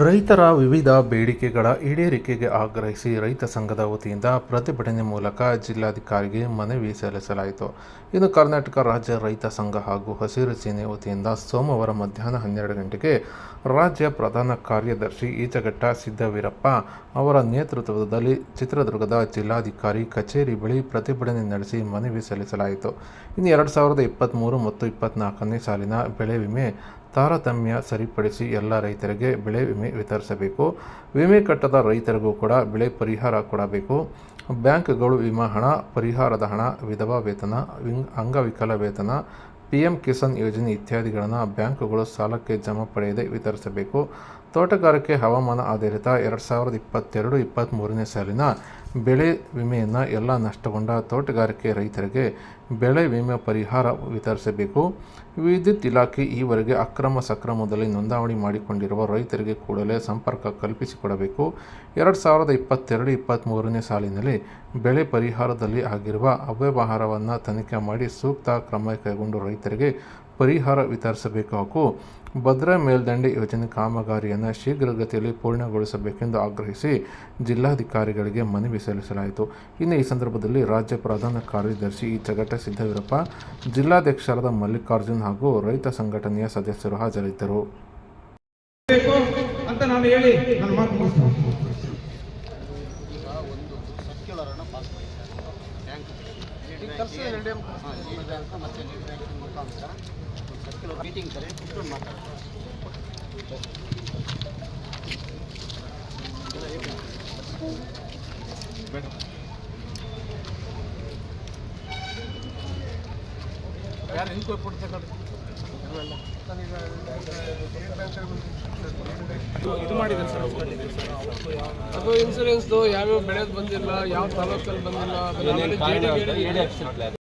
ರೈತರ ವಿವಿಧ ಬೇಡಿಕೆಗಳ ಈಡೇರಿಕೆಗೆ ಆಗ್ರಹಿಸಿ ರೈತ ಸಂಘದ ವತಿಯಿಂದ ಪ್ರತಿಭಟನೆ ಮೂಲಕ ಜಿಲ್ಲಾಧಿಕಾರಿಗೆ ಮನವಿ ಸಲ್ಲಿಸಲಾಯಿತು. ಇನ್ನು ಕರ್ನಾಟಕ ರಾಜ್ಯ ರೈತ ಸಂಘ ಹಾಗೂ ಹಸಿರು ಸೇನೆ ವತಿಯಿಂದ ಸೋಮವಾರ ಮಧ್ಯಾಹ್ನ ಹನ್ನೆರಡು ಗಂಟೆಗೆ ರಾಜ್ಯ ಪ್ರಧಾನ ಕಾರ್ಯದರ್ಶಿ ಈಚಘಟ್ಟ ಸಿದ್ದವೀರಪ್ಪ ಅವರ ನೇತೃತ್ವದಲ್ಲಿ ಚಿತ್ರದುರ್ಗದ ಜಿಲ್ಲಾಧಿಕಾರಿ ಕಚೇರಿ ಬಳಿ ಪ್ರತಿಭಟನೆ ನಡೆಸಿ ಮನವಿ ಸಲ್ಲಿಸಲಾಯಿತು. ಇನ್ನು ಎರಡು ಸಾವಿರದ ಇಪ್ಪತ್ತ್ಮೂರು ಮತ್ತು ಇಪ್ಪತ್ತ್ನಾಲ್ಕನೇ ಸಾಲಿನ ಬೆಳೆ ವಿಮೆ ತಾರತಮ್ಯ ಸರಿಪಡಿಸಿ ಎಲ್ಲ ರೈತರಿಗೆ ಬೆಳೆ ವಿಮೆ ವಿತರಿಸಬೇಕು. ವಿಮೆ ಕಟ್ಟದ ರೈತರಿಗೂ ಕೂಡ ಬೆಳೆ ಪರಿಹಾರ ಕೊಡಬೇಕು. ಬ್ಯಾಂಕ್ಗಳು ವಿಮಾ ಹಣ, ಪರಿಹಾರದ ಹಣ, ವಿಧವಾ ವೇತನ, ವಿಂಗ್, ಅಂಗವಿಕಲ ವೇತನ ಪಿ ಎಂ ಕಿಸಾನ್ ಯೋಜನೆ ಇತ್ಯಾದಿಗಳನ್ನು ಬ್ಯಾಂಕುಗಳು ಸಾಲಕ್ಕೆ ಜಮಾ ಪಡೆಯದೆ ವಿತರಿಸಬೇಕು. ತೋಟಗಾರಿಕೆ ಹವಾಮಾನ ಆಧಾರಿತ ಎರಡು ಸಾವಿರದ ಇಪ್ಪತ್ತೆರಡು ಇಪ್ಪತ್ತ್ಮೂರನೇ ಸಾಲಿನ ಬೆಳೆ ವಿಮೆಯನ್ನು ಎಲ್ಲ ನಷ್ಟಗೊಂಡ ತೋಟಗಾರಿಕೆ ರೈತರಿಗೆ ಬೆಳೆ ವಿಮೆ ಪರಿಹಾರ ವಿತರಿಸಬೇಕು. ವಿದ್ಯುತ್ ಇಲಾಖೆ ಈವರೆಗೆ ಅಕ್ರಮ ಸಕ್ರಮದಲ್ಲಿ ನೋಂದಾವಣಿ ಮಾಡಿಕೊಂಡಿರುವ ರೈತರಿಗೆ ಕೂಡಲೇ ಸಂಪರ್ಕ ಕಲ್ಪಿಸಿಕೊಡಬೇಕು. ಎರಡು ಸಾವಿರದ ಇಪ್ಪತ್ತೆರಡು ಇಪ್ಪತ್ತ್ಮೂರನೇ ಸಾಲಿನಲ್ಲಿ ಬೆಳೆ ಪರಿಹಾರದಲ್ಲಿ ಆಗಿರುವ ಅವ್ಯವಹಾರವನ್ನು ತನಿಖೆ ಮಾಡಿ ಸೂಕ್ತ ಕ್ರಮ ಕೈಗೊಂಡು ರೈತರಿಗೆ ಪರಿಹಾರ ವಿತರಿಸಬೇಕು ಹಾಗೂ ಭದ್ರಾ ಮೇಲ್ದಂಡೆ ಯೋಜನೆ ಕಾಮಗಾರಿಯನ್ನು ಶೀಘ್ರಗತಿಯಲ್ಲಿ ಪೂರ್ಣಗೊಳಿಸಬೇಕೆಂದು ಆಗ್ರಹಿಸಿ ಜಿಲ್ಲಾಧಿಕಾರಿಗಳಿಗೆ ಮನವಿ ಸಲ್ಲಿಸಲಾಯಿತು. ಇನ್ನು ಈ ಸಂದರ್ಭದಲ್ಲಿ ರಾಜ್ಯ ಪ್ರಧಾನ ಕಾರ್ಯದರ್ಶಿ ಈ ಚಗಟ ಸಿದ್ದವೀರಪ್ಪ ಜಿಲ್ಲಾಧ್ಯಕ್ಷರಾದ ಮಲ್ಲಿಕಾರ್ಜುನ್ ಹಾಗೂ ರೈತ ಸಂಘಟನೆಯ ಸದಸ್ಯರು ಹಾಜರಿದ್ದರು. ಅಂತ ಮೀಟಿಂಗ್ ಕೂತ್ಕೊಂಡು ಯಾರು ಇದು ಮಾಡಿದೆ ಸರ್. ಅದು ಇನ್ಸೂರೆನ್ಸ್ದು ಯಾವ್ಯಾವ ಬೆಳೆದು ಬಂದಿಲ್ಲ ಯಾವ ತಾಲೂಕಲ್ಲಿ ಬಂದಿಲ್ಲ